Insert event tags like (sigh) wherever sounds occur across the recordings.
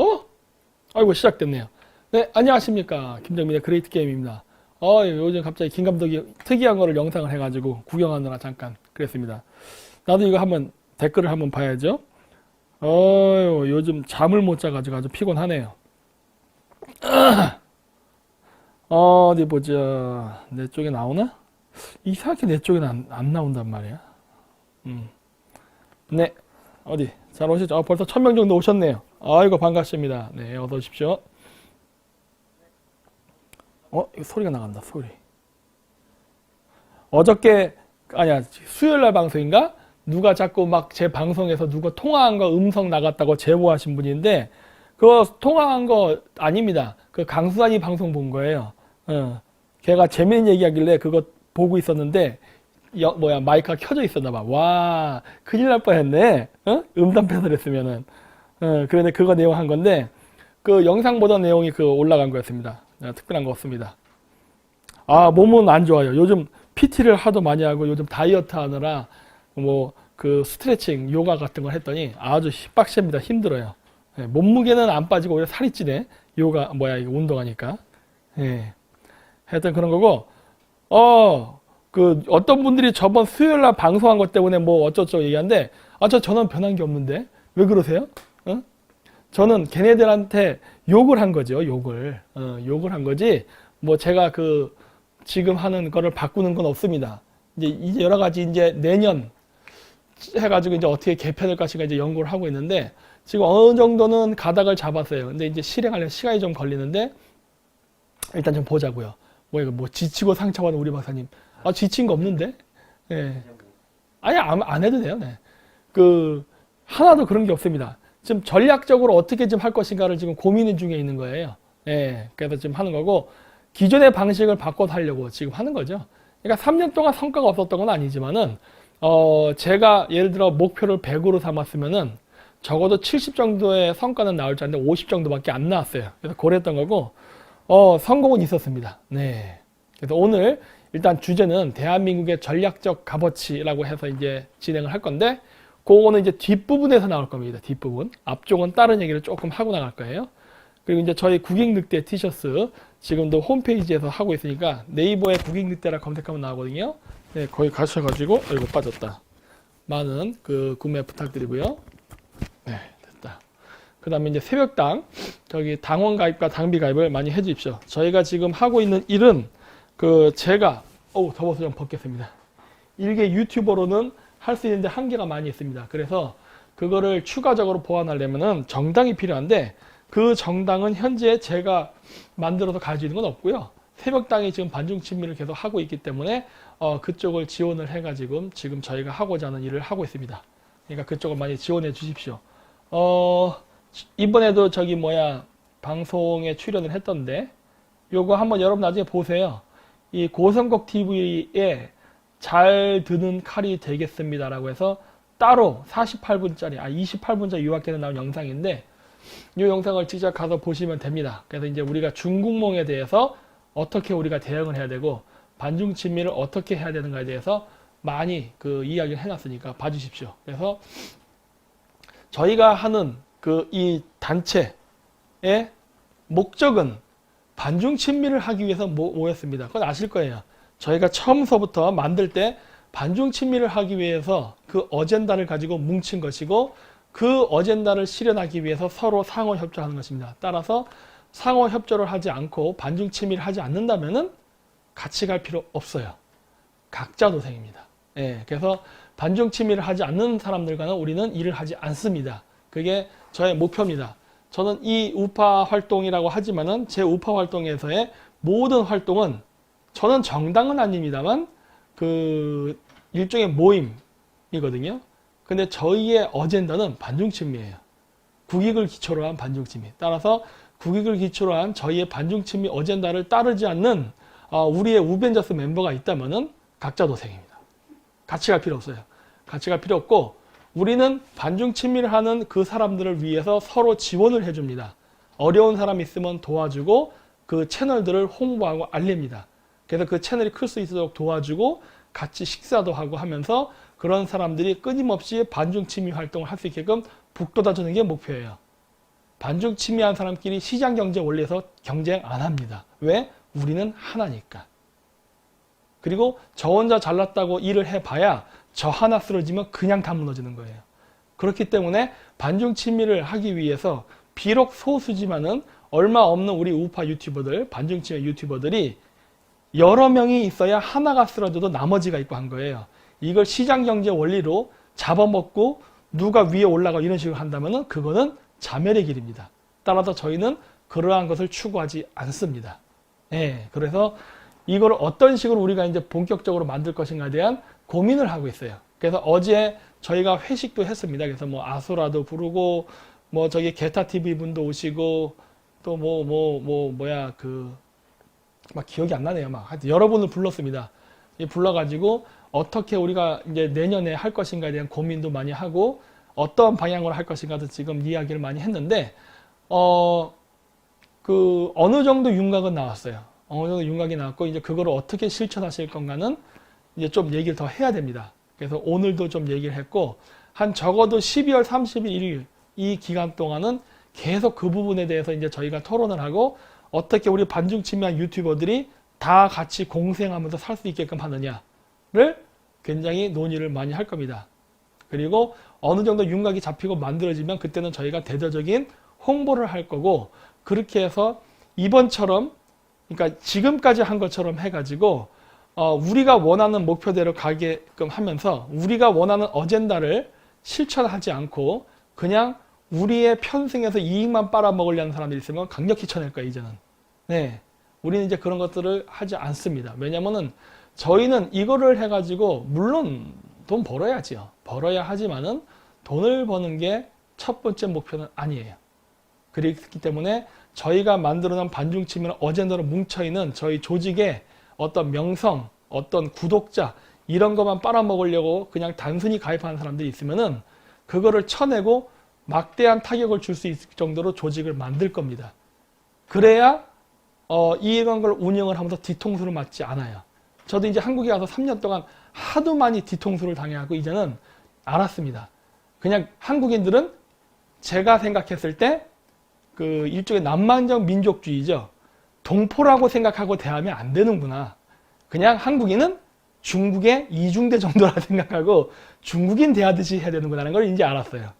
어? 아이고 시작됐네요. 네, 안녕하십니까. 김정민의 그레이트 게임입니다. 어, 요즘 갑자기 김 감독이 특이한 거를 영상을 해가지고 구경하느라 잠깐 그랬습니다. 나도 이거 한번 댓글을 한번 봐야죠. 어유 요즘 잠을 못 자가지고 아주 피곤하네요. (clears throat) 어디 보자. 내 쪽에 나오나? 이상하게 내 쪽에는 안, 안 나온단 말이야. 음. 네. 어디? 잘 오셨죠? 아, 벌써 천 명 정도 오셨네요. 아이고, 반갑습니다. 네, 어서 오십시오. 어, 이거 소리가 나간다, 소리. 어저께, 아니야, 수요일 날 방송인가? 누가 자꾸 막 제 방송에서 누가 통화한 거 음성 나갔다고 제보하신 분인데, 그거 통화한 거 아닙니다. 그 강수환이 방송 본 거예요. 어. 걔가 재밌는 얘기하길래 그거 보고 있었는데, 여, 뭐야 마이크가 켜져 있었나 봐. 와 큰일 날 뻔했네. 어? 음담 패설 했으면은. 어, 그런데 그거 내용 한 건데 그 영상 보던 내용이 그 올라간 거였습니다. 어, 특별한 거 없습니다. 아 몸은 안 좋아요. 요즘 PT를 하도 많이 하고 요즘 다이어트 하느라 뭐 그 스트레칭, 요가 같은 걸 했더니 아주 빡셉니다. 힘들어요. 예, 몸무게는 안 빠지고 오히려 살이 찌네. 요가 뭐야 이거 운동하니까. 예. 하여튼 그런 거고 어. 그 어떤 분들이 저번 수요일 날 방송한 것 때문에 뭐 어쩌죠 얘기하는데 아 저 저는 변한 게 없는데 왜 그러세요? 어? 저는 걔네들한테 욕을 한 거죠 욕을 어, 욕을 한 거지 뭐 제가 그 지금 하는 거를 바꾸는 건 없습니다. 이제 여러 가지 이제 내년 해가지고 이제 어떻게 개편할 것인가 이제 연구를 하고 있는데 지금 어느 정도는 가닥을 잡았어요. 근데 이제 실행하려면 시간이 좀 걸리는데 일단 좀 보자고요. 뭐 이거 뭐 지치고 상처받은 우리 박사님. 아, 지친 거 없는데? 예. 아니, 안, 안 해도 돼요. 네. 그, 하나도 그런 게 없습니다. 지금 전략적으로 어떻게 좀할 것인가를 지금 고민 중에 있는 거예요. 예. 그래서 지금 하는 거고, 기존의 방식을 바꿔서 하려고 지금 하는 거죠. 그러니까 3년 동안 성과가 없었던 건 아니지만은, 어, 제가 예를 들어 목표를 100으로 삼았으면은, 적어도 70 정도의 성과는 나올 줄 알았는데 50 정도밖에 안 나왔어요. 그래서 고랬던 거고, 어, 성공은 있었습니다. 네. 그래서 오늘 일단 주제는 대한민국의 전략적 값어치라고 해서 이제 진행을 할 건데, 그거는 이제 뒷부분에서 나올 겁니다. 뒷부분. 앞쪽은 다른 얘기를 조금 하고 나갈 거예요. 그리고 이제 저희 국익늑대 티셔츠 지금도 홈페이지에서 하고 있으니까 네이버에 국익늑대라 검색하면 나오거든요. 네, 거기 가셔가지고, 아이고, 빠졌다. 많은 그 구매 부탁드리고요. 네, 됐다. 그 다음에 이제 새벽당, 저기 당원 가입과 당비 가입을 많이 해 주십시오. 저희가 지금 하고 있는 일은 그 제가 어우 더워서 좀 벗겠습니다. 일개 유튜버로는 할 수 있는데 한계가 많이 있습니다. 그래서 그거를 추가적으로 보완하려면은 정당이 필요한데 그 정당은 현재 제가 만들어서 가지고 있는 건 없고요. 새벽당이 지금 반중 친미를 계속 하고 있기 때문에 어, 그쪽을 지원을 해가지고 지금 저희가 하고자 하는 일을 하고 있습니다. 그러니까 그쪽을 많이 지원해 주십시오. 어, 이번에도 저기 뭐야 방송에 출연을 했던데 요거 한번 여러분 나중에 보세요. 이 고성국 TV에 잘 드는 칼이 되겠습니다라고 해서 따로 48분짜리, 아 28분짜리 요약되는 나온 영상인데 이 영상을 직접 가서 보시면 됩니다. 그래서 이제 우리가 중국몽에 대해서 어떻게 우리가 대응을 해야 되고 반중 친미를 어떻게 해야 되는가에 대해서 많이 그 이야기를 해놨으니까 봐주십시오. 그래서 저희가 하는 그 이 단체의 목적은 반중 친미를 하기 위해서 모- 모였습니다. 그건 아실 거예요. 저희가 처음서부터 만들 때 반중 친미를 하기 위해서 그 어젠다를 가지고 뭉친 것이고 그 어젠다를 실현하기 위해서 서로 상호 협조하는 것입니다. 따라서 상호 협조를 하지 않고 반중 친미를 하지 않는다면은 같이 갈 필요 없어요. 각자 도생입니다. 예, 그래서 반중 친미를 하지 않는 사람들과는 우리는 일을 하지 않습니다. 그게 저의 목표입니다. 저는 이 우파 활동이라고 하지만은 제 우파 활동에서의 모든 활동은 저는 정당은 아닙니다만 그 일종의 모임이거든요. 근데 저희의 어젠다는 반중친미예요. 국익을 기초로 한 반중친미. 따라서 국익을 기초로 한 저희의 반중친미 어젠다를 따르지 않는 어, 우리의 우벤져스 멤버가 있다면은 각자 도생입니다. 같이 갈 필요 없어요. 같이 갈 필요 없고 우리는 반중 친미를 하는 그 사람들을 위해서 서로 지원을 해줍니다. 어려운 사람 있으면 도와주고 그 채널들을 홍보하고 알립니다. 그래서 그 채널이 클 수 있도록 도와주고 같이 식사도 하고 하면서 그런 사람들이 끊임없이 반중 친미 활동을 할 수 있게끔 북돋아주는 게 목표예요. 반중 친미한 사람끼리 시장 경제 원리에서 경쟁 안 합니다. 왜? 우리는 하나니까. 그리고 저 혼자 잘났다고 일을 해봐야 저 하나 쓰러지면 그냥 다 무너지는 거예요. 그렇기 때문에 반중 친미를 하기 위해서 비록 소수지만은 얼마 없는 우리 우파 유튜버들, 반중 친미 유튜버들이 여러 명이 있어야 하나가 쓰러져도 나머지가 있고 한 거예요. 이걸 시장 경제 원리로 잡아먹고 누가 위에 올라가 이런 식으로 한다면은 그거는 자멸의 길입니다. 따라서 저희는 그러한 것을 추구하지 않습니다. 예, 그래서 이걸 어떤 식으로 우리가 이제 본격적으로 만들 것인가에 대한 고민을 하고 있어요. 그래서 어제 저희가 회식도 했습니다. 그래서 뭐 아수라도 부르고 뭐 저기 게타 TV 분도 오시고 또 뭐 뭐 뭐 뭐, 야그 막 기억이 안 나네요. 막 하여튼 여러 분을 불렀습니다. 이 불러가지고 어떻게 우리가 이제 내년에 할 것인가에 대한 고민도 많이 하고 어떤 방향으로 할 것인가도 지금 이야기를 많이 했는데 어 그 어느 정도 윤곽은 나왔어요. 어느 정도 윤곽이 나왔고 이제 그거를 어떻게 실천하실 건가는 이제 좀 얘기를 더 해야 됩니다. 그래서 오늘도 좀 얘기를 했고 한 적어도 12월 31일 이 기간 동안은 계속 그 부분에 대해서 이제 저희가 토론을 하고 어떻게 우리 반중 친미한 유튜버들이 다 같이 공생하면서 살 수 있게끔 하느냐를 굉장히 논의를 많이 할 겁니다. 그리고 어느 정도 윤곽이 잡히고 만들어지면 그때는 저희가 대대적인 홍보를 할 거고 그렇게 해서 이번처럼 그러니까 지금까지 한 것처럼 해가지고 어, 우리가 원하는 목표대로 가게끔 하면서 우리가 원하는 어젠다를 실천하지 않고 그냥 우리의 편승에서 이익만 빨아먹으려는 사람들이 있으면 강력히 쳐낼 거예요, 이제는. 네. 우리는 이제 그런 것들을 하지 않습니다. 왜냐면은 저희는 이거를 해가지고 물론 돈 벌어야지요. 벌어야 하지만은 돈을 버는 게 첫 번째 목표는 아니에요. 그렇기 때문에 저희가 만들어 놓은 반중치면 어젠다로 뭉쳐있는 저희 조직의 어떤 명성, 어떤 구독자 이런 것만 빨아먹으려고 그냥 단순히 가입하는 사람들이 있으면은 그거를 쳐내고 막대한 타격을 줄 수 있을 정도로 조직을 만들 겁니다. 그래야 어, 이런 걸 운영을 하면서 뒤통수를 맞지 않아요. 저도 이제 한국에 와서 3년 동안 하도 많이 뒤통수를 당해하고 이제는 알았습니다. 그냥 한국인들은 제가 생각했을 때 그 일종의 남만적 민족주의죠. 동포라고 생각하고 대하면 안 되는구나. 그냥 한국인은 중국의 이중대 정도라 (laughs) 생각하고 중국인 대하듯이 해야 되는구나라는 걸 이제 알았어요.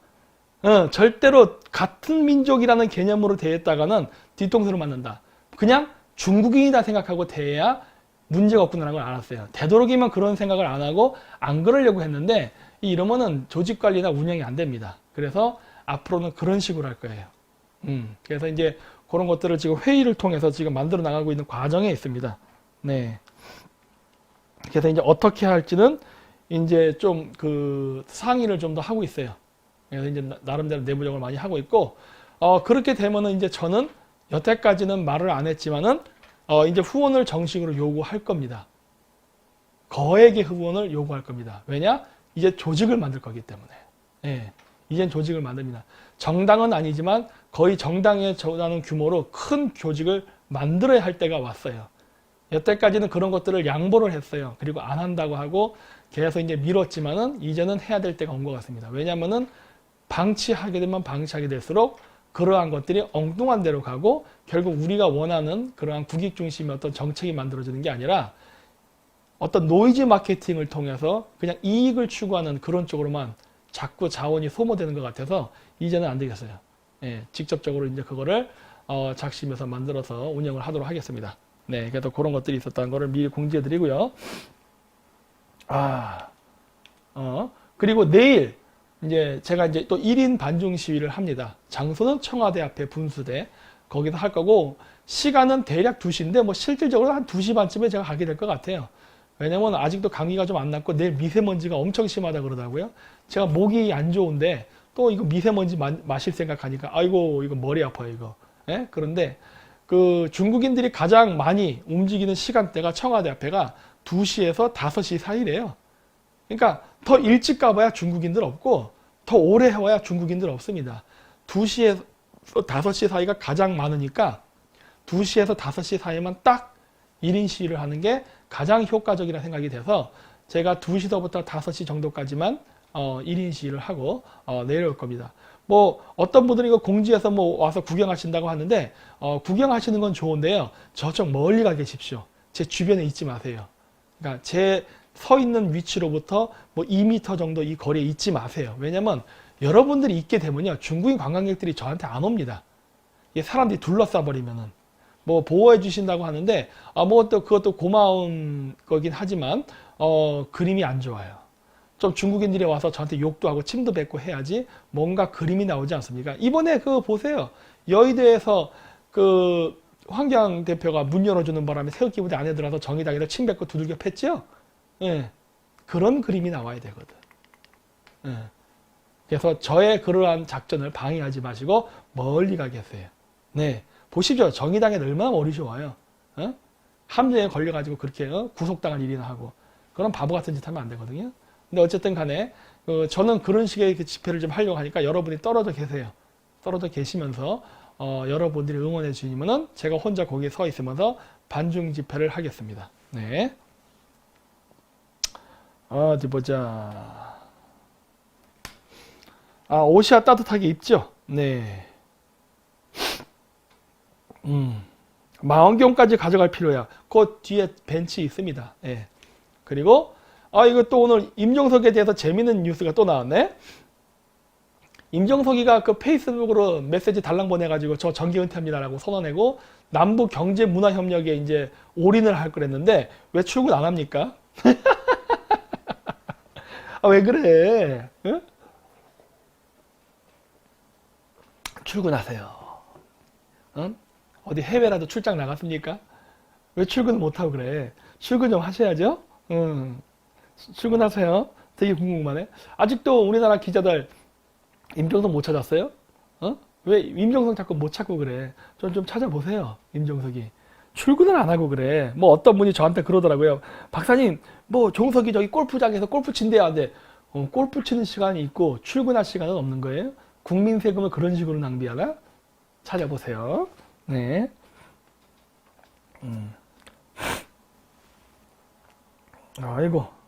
어, 절대로 같은 민족이라는 개념으로 대했다가는 뒤통수를 맞는다. 그냥 중국인이다 생각하고 대해야 문제가 없구나라는 걸 알았어요. 되도록이면 그런 생각을 안 하고 안 그러려고 했는데 이러면은 조직 관리나 운영이 안 됩니다. 그래서 앞으로는 그런 식으로 할 거예요. 음, 그래서 이제 그런 것들을 지금 회의를 통해서 지금 만들어 나가고 있는 과정에 있습니다. 네. 그래서 이제 어떻게 할지는 이제 좀 그 상의를 좀 더 하고 있어요. 그래서 이제 나- 나름대로 내부적으로 많이 하고 있고, 어, 그렇게 되면은 이제 저는 여태까지는 말을 안 했지만은, 어, 이제 후원을 정식으로 요구할 겁니다. 거액의 후원을 요구할 겁니다. 왜냐? 이제 조직을 만들 거기 때문에. 예. 이젠 조직을 만듭니다. 정당은 아니지만 거의 정당에 저하는 규모로 큰 조직을 만들어야 할 때가 왔어요. 여태까지는 그런 것들을 양보를 했어요. 그리고 안 한다고 하고 계속 이제 미뤘지만은 이제는 해야 될 때가 온 것 같습니다. 왜냐면은 방치하게 되면 방치하게 될수록 그러한 것들이 엉뚱한 데로 가고 결국 우리가 원하는 그러한 국익 중심의 어떤 정책이 만들어지는 게 아니라 어떤 노이즈 마케팅을 통해서 그냥 이익을 추구하는 그런 쪽으로만 자꾸 자원이 소모되는 것 같아서 이제는 안 되겠어요. 예, 직접적으로 이제 그거를 어, 작심해서 만들어서 운영을 하도록 하겠습니다. 네, 그래서 그런 것들이 있었다는 거를 미리 공지해 드리고요. 아, 어, 그리고 내일 이제 제가 이제 또 1인 반중 시위를 합니다. 장소는 청와대 앞에 분수대 거기서 할 거고 시간은 대략 2시인데 뭐 실질적으로 한 2시 반쯤에 제가 가게 될 것 같아요. 왜냐면 아직도 감기가 좀 안 났고 내일 미세먼지가 엄청 심하다 그러더라고요. 제가 목이 안 좋은데 또 이거 미세먼지 마, 마실 생각하니까 아이고 이거 머리 아파요 이거. 예? 그런데 그 중국인들이 가장 많이 움직이는 시간대가 청와대 앞에가 2시에서 5시 사이래요. 그러니까 더 일찍 가봐야 중국인들 없고 더 오래 해와야 중국인들 없습니다. 2시에서 5시 사이가 가장 많으니까 2시에서 5시 사이만 딱 1인 시위를 하는 게 가장 효과적이라 생각이 돼서 제가 2시서부터 5시 정도까지만 어, 1인 시위를 하고 어, 내려올 겁니다. 뭐 어떤 분들이 이거 공지에서 뭐 와서 구경하신다고 하는데 어, 구경하시는 건 좋은데요. 저쪽 멀리 가 계십시오. 제 주변에 있지 마세요. 그러니까 제 서 있는 위치로부터 뭐 2m 정도 이 거리에 있지 마세요. 왜냐면 여러분들이 있게 되면요. 중국인 관광객들이 저한테 안 옵니다. 이 사람들이 둘러싸 버리면은 뭐 보호해 주신다고 하는데 아뭐또 그것도 고마운 거긴 하지만 어 그림이 안 좋아요. 좀 중국인들이 와서 저한테 욕도 하고 침도 뱉고 해야지 뭔가 그림이 나오지 않습니까? 이번에 그 보세요. 여의도에서 그 황경 대표가 문 열어주는 바람에 새우기 부대 안에 들어서 정의당에다 침 뱉고 두들겨 팼죠? 예. 그런 그림이 나와야 되거든. 예. 그래서 저의 그러한 작전을 방해하지 마시고 멀리 가 계세요. 네. 보십시오. 정의당에 얼마나 머리 좋아요. 어? 함정에 걸려가지고 그렇게 어? 구속당할 일이나 하고. 그런 바보 같은 짓 하면 안 되거든요. 근데 어쨌든 간에 그 저는 그런 식의 그 집회를 좀 하려고 하니까 여러분이 떨어져 계세요. 떨어져 계시면서 어, 여러분들이 응원해 주시면은 제가 혼자 거기에 서 있으면서 반중 집회를 하겠습니다. 네. 어디 보자. 아, 옷이야 따뜻하게 입죠? 네. 음. 망원경까지 가져갈 필요야. 그 뒤에 벤치 있습니다. 예. 그리고 아 이거 또 오늘 임종석에 대해서 재밌는 뉴스가 또 나왔네. 임종석이가 그 페이스북으로 메시지 달랑 보내가지고 저 정기 은퇴합니다라고 선언하고 남북 경제 문화 협력에 이제 올인을 할 거랬는데 왜 출근 안 합니까? (laughs) 아 왜 그래? 응? 출근하세요. 응? 어디 해외라도 출장 나갔습니까? 왜 출근 못 하고 그래? 출근 좀 하셔야죠. 응. 출근하세요. 되게 궁금하네. 아직도 우리나라 기자들 임종석 못 찾았어요? 어? 왜 임종석 자꾸 못 찾고 그래? 좀 좀 찾아보세요. 임종석이. 출근을 안 하고 그래. 뭐 어떤 분이 저한테 그러더라고요. 박사님, 뭐 종석이 저기 골프장에서 골프 친대요. 한데 어, 골프 치는 시간이 있고 출근할 시간은 없는 거예요? 국민 세금을 그런 식으로 낭비하나? 찾아보세요. 네. 음. 아이고.